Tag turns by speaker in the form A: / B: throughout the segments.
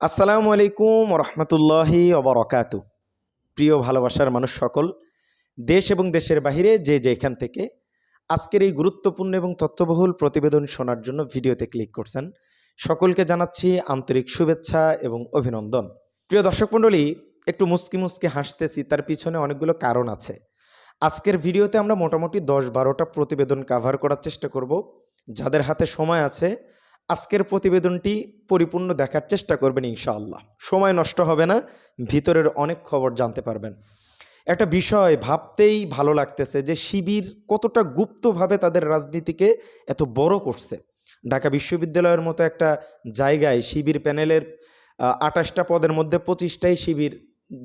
A: আসসালামু আলাইকুম রহমতুল্লাহি অবরকাত প্রিয় ভালোবাসার মানুষ সকল, দেশ এবং দেশের বাহিরে যে যেখান থেকে আজকের এই গুরুত্বপূর্ণ এবং তথ্যবহুল প্রতিবেদন শোনার জন্য ভিডিওতে ক্লিক করছেন, সকলকে জানাচ্ছি আন্তরিক শুভেচ্ছা এবং অভিনন্দন। প্রিয় দর্শক মণ্ডলী, একটু মুস্কি মুস্কি হাসতেছি, তার পিছনে অনেকগুলো কারণ আছে। আজকের ভিডিওতে আমরা মোটামুটি দশ বারোটা প্রতিবেদন কাভার করার চেষ্টা করব, যাদের হাতে সময় আছে আজকের প্রতিবেদনটি পরিপূর্ণ দেখার চেষ্টা করবেন ইনশাআল্লাহ। সময় নষ্ট হবে না, ভিতরের অনেক খবর জানতে পারবেন। একটা বিষয় ভাবতেই ভালো লাগতেছে যে শিবির কতটা গুপ্তভাবে তাদের রাজনীতিকে এত বড় করছে। ঢাকা বিশ্ববিদ্যালয়ের মতো একটা জায়গায় শিবির প্যানেলের আঠাশটা পদের মধ্যে পঁচিশটাই শিবির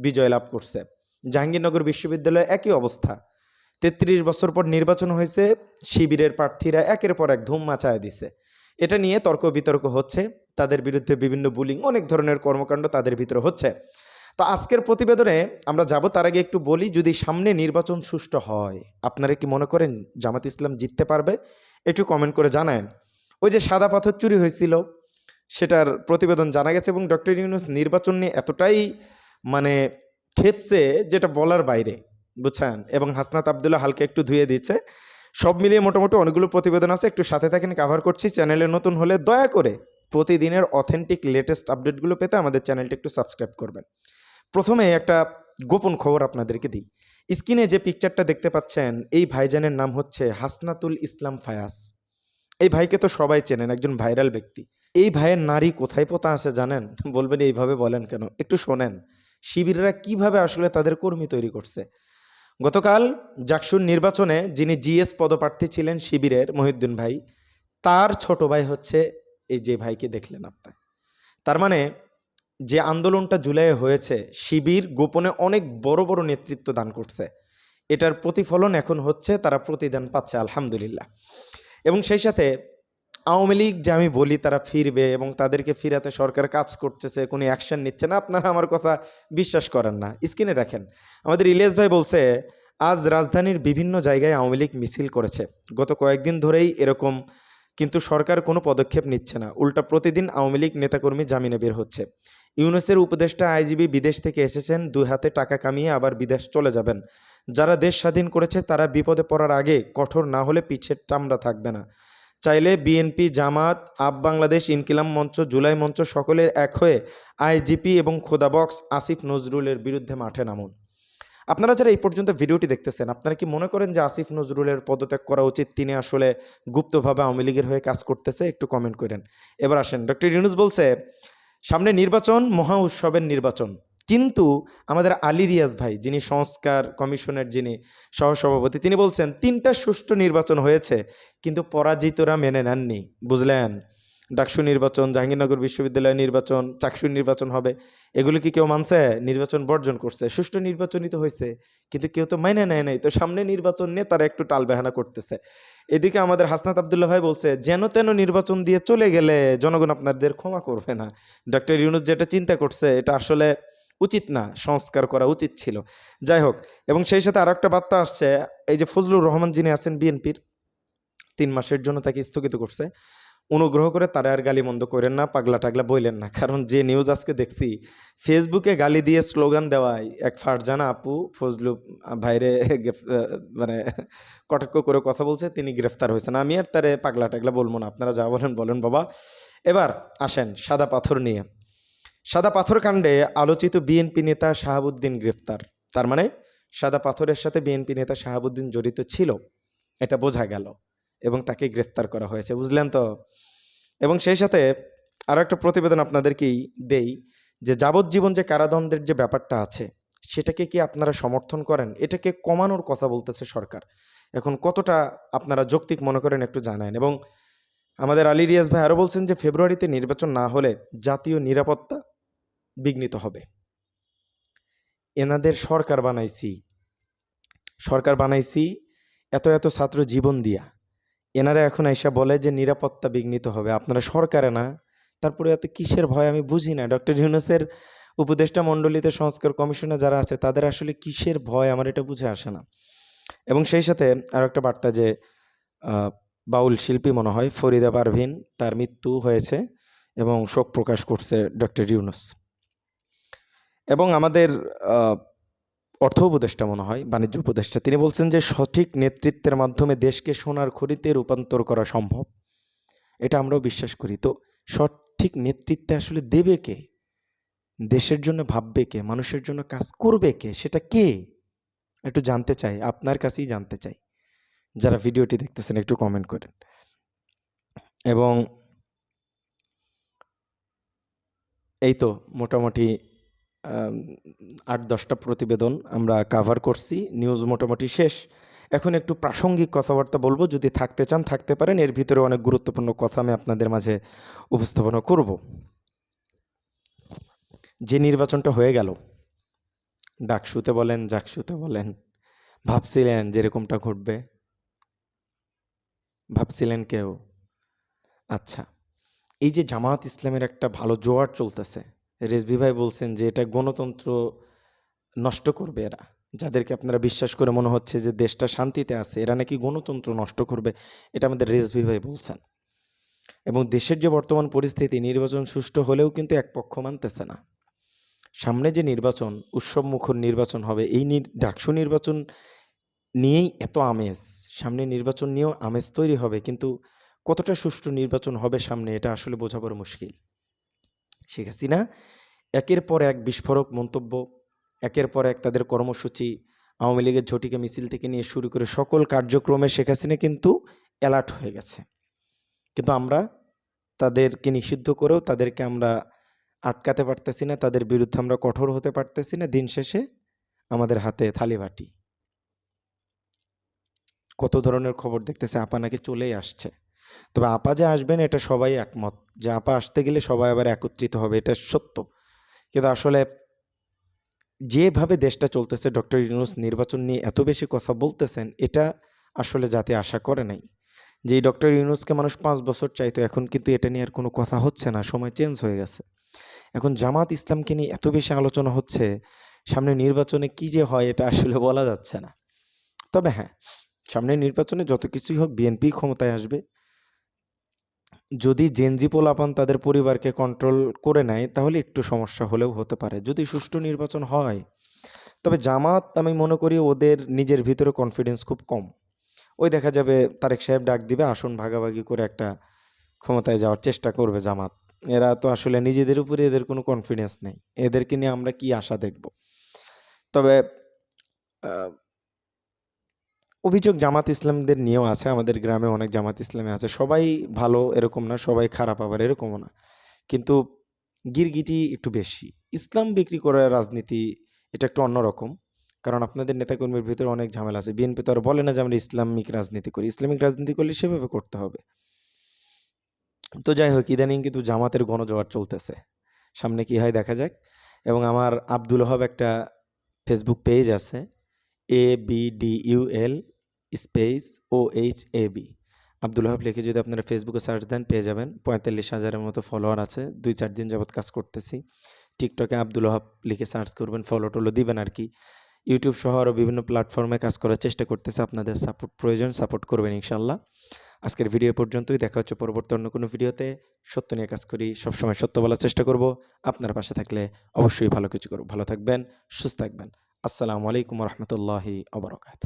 A: বিজয় লাভ করছে। জাহাঙ্গীরনগর বিশ্ববিদ্যালয়ে একই অবস্থা। তেত্রিশ বছর পর নির্বাচন হয়েছে, শিবিরের প্রার্থীরা একের পর এক ধুম মাচায় দিছে। এটা নিয়ে তর্ক বিতর্ক হচ্ছে, তাদের বিরুদ্ধে বিভিন্ন বুলিং অনেক ধরনের কর্মকাণ্ড তাদের ভিতরে হচ্ছে। তো আজকের প্রতিবেদনে আমরা যাব, তার আগে একটু বলি, যদি সামনে নির্বাচন সুষ্ঠু হয়, আপনারা কি মনে করেন জামাত ইসলাম জিততে পারবে? একটু কমেন্ট করে জানান ওই যে সাদা পাথর চুরি হয়েছিল, সেটার প্রতিবেদন জানা গেছে এবং ডক্টর ইউনুস নির্বাচন নিয়ে এতটাই মানে খেপছে যেটা বলার বাইরে, বুঝছেন? এবং হাসনাত আবদুল্লাহ হালকা একটু ধুয়ে দিচ্ছে সব মিলিয়ে মোটামুটি অনেকগুলো প্রতিবেদন আছে। একটু সাথে থাকেন কাভার করছি। চ্যানেলে নতুন হলে দয়া করে প্রতিদিনের অথেন্টিক লেটেস্ট আপডেটগুলো পেতে আমাদের চ্যানেলটা একটু সাবস্ক্রাইব করবেন। প্রথমে একটা গোপন খবর আপনাদেরকে দিই। স্ক্রিনে যে পিকচারটা দেখতে পাচ্ছেন, এই ভাইজানের নাম হচ্ছে হাসনাতুল ইসলাম ফায়াস এই ভাইকে তো সবাই চেনেন, একজন ভাইরাল ব্যক্তি। এই ভাইয়ের নারী কোথায় পোতা আছে জানেন? বলবেন, এইভাবে বলেন কেন? একটু শোনেন। শিবিররা কীভাবে আসলে তাদের কর্মী তৈরি করছে? গতকাল জাকসুর নির্বাচনে যিনি জিএস পদপ্রার্থী ছিলেন শিবিরের মহিউদ্দিন ভাই, তার ছোট ভাই হচ্ছে এই যে ভাইকে দেখলেন আপনি। তার মানে যে আন্দোলনটা জুলাইয়ে হয়েছে, শিবির গোপনে অনেক বড় বড় নেতৃত্ব দান করছে। এটার প্রতিফলন এখন হচ্ছে, তারা প্রতিদান পাচ্ছে, আলহামদুলিল্লাহ। এবং সেই সাথে আওয়ামী লীগ যে আমি বলি তারা ফিরবে এবং তাদেরকে ফিরাতে সরকার কাজ করতেছে, কোনো অ্যাকশন নিচ্ছে না, আপনারা আমার কথা বিশ্বাস করেন না। স্ক্রিনে দেখেন, আমাদের ইলিয়াস ভাই বলছে, আজ রাজধানীর বিভিন্ন জায়গায় আওয়ামী লীগ মিছিল করেছে। গত কয়েকদিন ধরেই এরকম, কিন্তু সরকার কোনো পদক্ষেপ নিচ্ছে না। উল্টা প্রতিদিন আওয়ামী লীগ নেতাকর্মী জামিনে বের হচ্ছে। ইউনুসের উপদেষ্টা আইজিবি বিদেশ থেকে এসেছেন, দুই হাতে টাকা কামিয়ে আবার বিদেশ চলে যাবেন। যারা দেশ স্বাধীন করেছে, তারা বিপদে পড়ার আগে কঠোর না হলে পিছের টামড়া থাকবে না। চাইলে BNP, Jamaat, up Bangladesh Inqilab Mancha, July Mancha সকলের এক হয়ে আইজিপি এবং খোদাবক্স আসিফ নজরুলের বিরুদ্ধে মাঠে নামুন। আপনারা যারা এই পর্যন্ত ভিডিওটি দেখতেছেন, আপনারা কি মনে করেন যে আসিফ নজরুলের পদত্যাগ করা উচিত? তিনি আসলে গুপ্তভাবে আওয়ামী লীগের হয়ে কাজ করতেছে? একটু কমেন্ট করেন। এবার আসেন, ডক্টর ইউনুস বলছে, সামনে নির্বাচন, মহা উৎসবের নির্বাচন। কিন্তু আমাদের আলী রিয়াজ ভাই, যিনি সংস্কার কমিশনের যিনি সহসভাপতি, তিনি বলছেন, তিনটা সুষ্ঠু নির্বাচন হয়েছে, কিন্তু পরাজিতরা মেনে নেননি। বুঝলেন? ডাকসু নির্বাচন, জাহাঙ্গীরনগর বিশ্ববিদ্যালয় নির্বাচন চাকসু নির্বাচন হবে, এগুলো কি কেউ মানছে? নির্বাচন বর্জন করছে। সুষ্ঠু নির্বাচনই তো হয়েছে, কিন্তু কেউ তো মাইনে নেয় নাই। তো সামনে নির্বাচন নিয়ে তারা একটু টালবেহানা করতেছে। এদিকে আমাদের হাসনাত আবদুল্লাহ ভাই বলছে, যেন তেন নির্বাচন দিয়ে চলে গেলে জনগণ আপনাদের ক্ষমা করবে না। ডক্টর ইউনুস যেটা চিন্তা করছে, এটা আসলে উচিত না, সংস্কার করা উচিত ছিল। যাই হোক এবং সেই সাথে আরও একটা বার্তা আসছে, এই যে ফজলুর রহমান যিনি আছেন বিএনপির, তিন মাসের জন্য তাকে স্থগিত করছে। অনুগ্রহ করে তারা আর গালি মন্দ করেন না, পাগলা টাগলা বইলেন না, কারণ যে নিউজ আজকে দেখছি, ফেসবুকে গালি দিয়ে স্লোগান দেওয়ায় এক ফারজানা আপু ফজলু ভাইরে মানে কটাক্ষ করে কথা বলছে, তিনি গ্রেফতার হয়েছেন। আমি আর তারে পাগলা টাগলা বলব না, আপনারা যা বলেন বলেন বাবা। এবার আসেন সাদা পাথর নিয়ে। সাদা পাথর কাণ্ডে আলোচিত বিএনপি নেতা শাহাবুদ্দিন গ্রেফতার। তার মানে সাদা পাথরের সাথে বিএনপি নেতা শাহাবুদ্দিন জড়িত ছিল। এটা বোঝা গেল এবং তাকে গ্রেফতার করা হয়েছে, বুঝলেন তো? এবং সেই সাথে আরও একটা প্রতিবেদন আপনাদেরকেই দেই যে যাবজ্জীবন যে কারাদণ্ডের যে ব্যাপারটা আছে, সেটাকে কি আপনারা সমর্থন করেন? এটাকে কমানোর কথা বলতেছে সরকার। এখন কতটা আপনারা যৌক্তিক মনে করেন একটু জানান। এবং আমাদের আলী রিয়াজ ভাই আরও বলছেন যে, ফেব্রুয়ারিতে নির্বাচন না হলে জাতীয় নিরাপত্তা বিঘ্নিত হবে। এনাদের সরকার বানাইছি। সরকার বানাইছি এত এত ছাত্র জীবন দিয়া। এনারা এখন এসে বলে যে নিরাপত্তা বিঘ্নিত হবে। আপনারা সরকারে না, তারপরে এত কিসের ভয় আমি বুঝি না। ডক্টর ইউনুসের উপদেষ্টা মণ্ডলীতে সংস্কার কমিশনে যারা আছে, তাদের আসলে কিসের ভয় আমার এটা বুঝে আসে না। এবং সেই সাথে আর একটা বার্তা যে বাউল শিল্পী মনে হয়, ফরিদা পারভিন, তার মৃত্যু হয়েছে এবং শোক প্রকাশ করছে ডক্টর ইউনুস। এবং আমাদের অর্থ উপদেষ্টা মনে হয়, বাণিজ্য উপদেষ্টা, তিনি বলছেন যে সঠিক নেতৃত্বের মাধ্যমে দেশকে সোনার খড়িতে রূপান্তর করা সম্ভব। এটা আমরাও বিশ্বাস করি। তো সঠিক নেতৃত্বে আসলে দেবে কে? দেশের জন্য ভাববে কে? মানুষের জন্য কাজ করবে কে? সেটা কে? একটু জানতে চাই, আপনার কাছেই জানতে চাই। যারা ভিডিওটি দেখতেছেন, একটু কমেন্ট করেন। এবং এই তো মোটামুটি আট, দশটা প্রতিবেদন আমরা কাভার করছি নিউজ মোটামুটি শেষ। এখন একটু প্রাসঙ্গিক কথাবার্তা বলব, যদি থাকতে চান, থাকতে পারেন, এর ভিতরে অনেক গুরুত্বপূর্ণ কথা আমি আপনাদের মাঝে উপস্থাপনা করব। যে নির্বাচনটা হয়ে গেল, ডাকসুতে বলেন, জাকসুতে বলেন, ভাবছিলেন যেরকমটা ঘটবে? ভাবছিলেন কেউ? আচ্ছা এই যে জামাত ইসলামের একটা ভালো জোয়ার চলতেছে রেজভি ভাই বলছেন যে এটা গণতন্ত্র নষ্ট করবে এরা। যাদেরকে আপনারা বিশ্বাস করে মনে হচ্ছে যে দেশটা শান্তিতে আছে, এরা নাকি গণতন্ত্র নষ্ট করবে, এটা আমাদের রেজভি ভাই বলছেন। এবং দেশের যে বর্তমান পরিস্থিতি, নির্বাচন সুষ্ঠু হলেও কিন্তু এক পক্ষ মানতেছে না। সামনে যে নির্বাচন, উৎসব মুখর নির্বাচন হবে, এই ডাকসু নির্বাচন নিয়েই এত আমেজ। সামনে নির্বাচন নিয়েও আমেজ তৈরি হবে, কিন্তু কতটা সুষ্ঠু নির্বাচন হবে সামনে, এটা আসলে বোঝা বড় মুশকিল। শেখ হাসিনা। একের পর এক বিস্ফোরক মন্তব্য, একের পর এক তাদের কর্মসূচি, আওয়ামী লীগের ঝটিকা মিছিল থেকে নিয়ে শুরু করে সকল কার্যক্রমে শেখ হাসিনা কিন্তু অ্যালার্ট হয়ে গেছে। কিন্তু আমরা তাদেরকে নিষিদ্ধ করেও তাদেরকে আমরা আটকাতে পারতেছি না, তাদের বিরুদ্ধে আমরা কঠোর হতে পারতেছি না। দিন শেষে আমাদের হাতে থালিবাটি। কত ধরনের খবর দেখতেছে, আপা নাকি চলেই আসছে। তবে আপা যে আসবেন, এটা সবাই একমত। যে আপা আসতে গেলে সবাই আবার একত্রিত হবে, এটা সত্য। কিন্তু আসলে যেভাবে দেশটা চলতেছে, ডক্টর ইউনুস নির্বাচন নিয়ে এত বেশি কথা বলতেছেন, এটা আসলে জাতি আশা করে নাই। যে ডক্টর ইউনুসকে মানুষ পাঁচ বছর চাইতো, এখন কিন্তু এটা নিয়ে আর কোনো কথা হচ্ছে না, সময় চেঞ্জ হয়ে গেছে। এখন জামাত ইসলামকে নিয়ে এত বেশি আলোচনা হচ্ছে, সামনে নির্বাচনে কি যে হয়, এটা আসলে বলা যাচ্ছে না। তবে হ্যাঁ সামনে নির্বাচনে যত কিছুই হোক, বিএনপি ক্ষমতায় আসবে। যদি জেনজি পোলাপান তাদের পরিবারকে কন্ট্রোল করে নেয়, তাহলে একটু সমস্যা হলেও হতে পারে। যদি সুষ্ঠু নির্বাচন হয়, তবে জামাত আমি মনে করি ওদের নিজের ভিতরে কনফিডেন্স খুব কম। ওই দেখা যাবে তারেক সাহেব ডাক দিবে, আসন ভাগাভাগি করে একটা ক্ষমতায় যাওয়ার চেষ্টা করবে জামাত। এরা তো আসলে নিজেদের উপরে এদের কোনো কনফিডেন্স নেই। এদেরকে নিয়ে আমরা কি আশা দেখব? তবে অভিযোগ জামাত ইসলামদের নিয়েও আছে, আমাদের গ্রামে অনেক জামাত ইসলামে আছে। সবাই ভালো, এরকম না, সবাই খারাপ আবার এরকমও না। কিন্তু গিরগিটি একটু বেশি। ইসলাম বিক্রি করার রাজনীতি এটা একটু অন্যরকম কারণ আপনাদের নেতাকর্মীর ভিতরে অনেক ঝামেলা আছে। বিএনপি তো আর বলে না যে আমরা ইসলামিক রাজনীতি করি। ইসলামিক রাজনীতি করলে সেভাবে করতে হবে। তো যাই হোক, ইদানিং কিন্তু জামাতের গণজোয়ার চলতেছে। সামনে কি হয় দেখা যাক। এবং আমার আব্দুল হব একটা ফেসবুক পেজ আছে। A B D U L space O H A B Abdul Hab লিখে যদি আপনারা ফেসবুকে সার্চ দেন, পেয়ে যাবেন। পঁয়তাল্লিশ হাজারের মতো ফলোয়ার আছে। দুই চার দিন যাবৎ কাজ করতেছি। টিকটকে আব্দুল হাব লিখে সার্চ করবেন ফলো টলো দিবেন আর কি। ইউটিউব সহ আরও বিভিন্ন প্ল্যাটফর্মে কাজ করার চেষ্টা করতেছে। আপনাদের সাপোর্ট প্রয়োজন সাপোর্ট করবেন ইনশাল্লাহ আজকের ভিডিও পর্যন্তই। দেখা হচ্ছে পরবর্তী অন্য কোনো ভিডিওতে সত্য নিয়ে কাজ করি, সবসময় সত্য বলার চেষ্টা করব। আপনার পাশে থাকলে অবশ্যই ভালো কিছু করব। ভালো থাকবেন, সুস্থ থাকবেন। আসসালামু আলাইকুম রহমতুল্লাহি আবরকাত